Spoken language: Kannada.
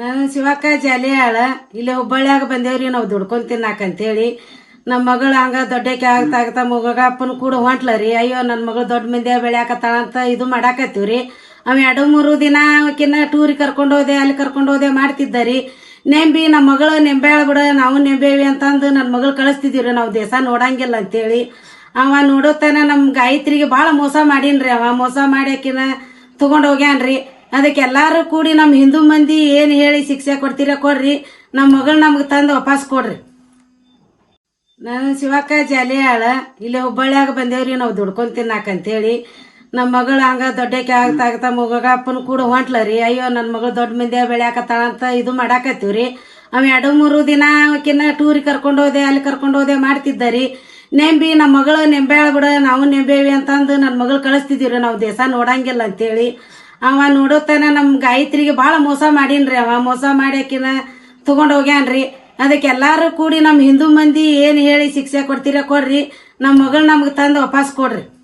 ನಾನು ಶಿವಕ್ಕ ಜಾಲಿಯಾಳ ಇಲ್ಲಿ ಹುಬ್ಬಳ್ಳಿಯಾಗ ಬಂದೇವ್ರಿ, ನಾವು ದುಡ್ಕೊಂಡ್ ತಿನ್ನಾಕಂತೇಳಿ. ನಮ್ಮ ಮಗಳು ಹಂಗ ದೊಡ್ಡಕ್ಕೆ ಆಗ್ತಾ ಆಗ್ತಾ ಮಗ ಅಪ್ಪನ ಕೂಡ ಹೊಂಟ್ಲ ರೀ ಅಯ್ಯೋ ನನ್ನ ಮಗಳು ದೊಡ್ಡ ಮಂದಿ ಬೆಳೆಯಾಕತ್ತಾಳ ಅಂತ ಇದು ಮಾಡಾಕತ್ತೀವ್ರಿ. ಅವ ಎರಡು ಮೂರು ದಿನ ಆಕಿನ್ನ ಟೂರಿಗೆ ಕರ್ಕೊಂಡು ಹೋದೆ, ಅಲ್ಲಿ ಕರ್ಕೊಂಡು ಹೋದೆ ಮಾಡ್ತಿದ್ದ ರೀ ನೆಂಬಿ ನಮ್ಮ ಮಗಳು ನೆಂಬ್ಯಾಳ ಬಿಡ, ನಾವು ನೆಂಬೇವಿ ಅಂತಂದು ನನ್ನ ಮಗಳು ಕಳಿಸ್ತಿದ್ದೀವಿ ನಾವು ದೇಶ ನೋಡಂಗಿಲ್ಲ ಅಂತೇಳಿ. ಅವ ನೋಡೋತನ ನಮ್ಮ ಗಾಯತ್ರಿಗೆ ಭಾಳ ಮೋಸ ಮಾಡೀನ್ರಿ. ಅವ ಮೋಸ ಮಾಡಿ ಆಕಿನ ತಗೊಂಡ್ ಹೋಗ್ಯಾನ್ರಿ. ಅದಕ್ಕೆ ಎಲ್ಲರೂ ಕೂಡಿ ನಮ್ಮ ಹಿಂದೂ ಮಂದಿ ಏನು ಹೇಳಿ ಶಿಕ್ಷೆ ಕೊಡ್ತೀರ ಕೊಡ್ರಿ. ನಮ್ಮ ಮಗಳು ನಮ್ಗೆ ತಂದು ವಾಪಸ್ ಕೊಡ್ರಿ. ನಾನು ಶಿವಕ್ಕ ಜಾಲಿಯಾಳ ಇಲ್ಲಿ ಹುಬ್ಬಳ್ಳಿಯಾಗ ಬಂದೇವ್ರಿ, ನಾವು ದುಡ್ಕೊಂಡ್ ತಿನ್ನಾಕಂತೇಳಿ ನಮ್ಮ ಮಗಳು ಹಂಗ ದೊಡ್ಡಕ್ಕೆ ಆಗ್ತಾ ಆಗ್ತಾ ಮಗಪ್ಪನ ಕೂಡ ಹೊಂಟ್ಲ ರೀ. ಅಯ್ಯೋ ನನ್ನ ಮಗಳು ದೊಡ್ಡ ಮಂದಿ ಬೆಳ್ಯಾಕತ್ತಾಳ ಅಂತ ಇದು ಮಾಡಾಕತ್ತೀವ್ರಿ. ಅವ ಎರಡು ಮೂರು ದಿನ ಆಕಿನ್ನ ಟೂರಿಗೆ ಕರ್ಕೊಂಡು ಹೋದೆ, ಅಲ್ಲಿ ಕರ್ಕೊಂಡು ಹೋದೆ ಮಾಡ್ತಿದ್ದ ರೀ. ನೆಂಬಿ ನಮ್ಮ ಮಗಳು ನೆಂಬ್ಯಾಳ ಬಿಡ, ನಾವು ನೆಂಬೇವಿ ಅಂತಂದು ನನ್ನ ಮಗಳು ಕಳಿಸ್ತಿದ್ದೀವಿ ನಾವು ದೇಶ ನೋಡಂಗಿಲ್ಲ ಅಂತೇಳಿ. ಅವ ನೋಡೋತನ ನಮ್ಮ ಗಾಯತ್ರಿಗೆ ಭಾಳ ಮೋಸ ಮಾಡೀನ್ರಿ ಅವ. ಮೋಸ ಮಾಡಿ ಹಾಕಿನ ತಗೊಂಡ್ ಹೋಗ್ಯಾನ್ರಿ. ಅದಕ್ಕೆ ಎಲ್ಲಾರು ಕೂಡಿ ನಮ್ಮ ಹಿಂದೂ ಮಂದಿ ಏನು ಹೇಳಿ ಶಿಕ್ಷೆ ಕೊಡ್ತೀರ ಕೊಡ್ರಿ. ನಮ್ಮ ಮಗಳು ನಮ್ಗೆ ತಂದು ವಾಪಸ್ ಕೊಡ್ರಿ.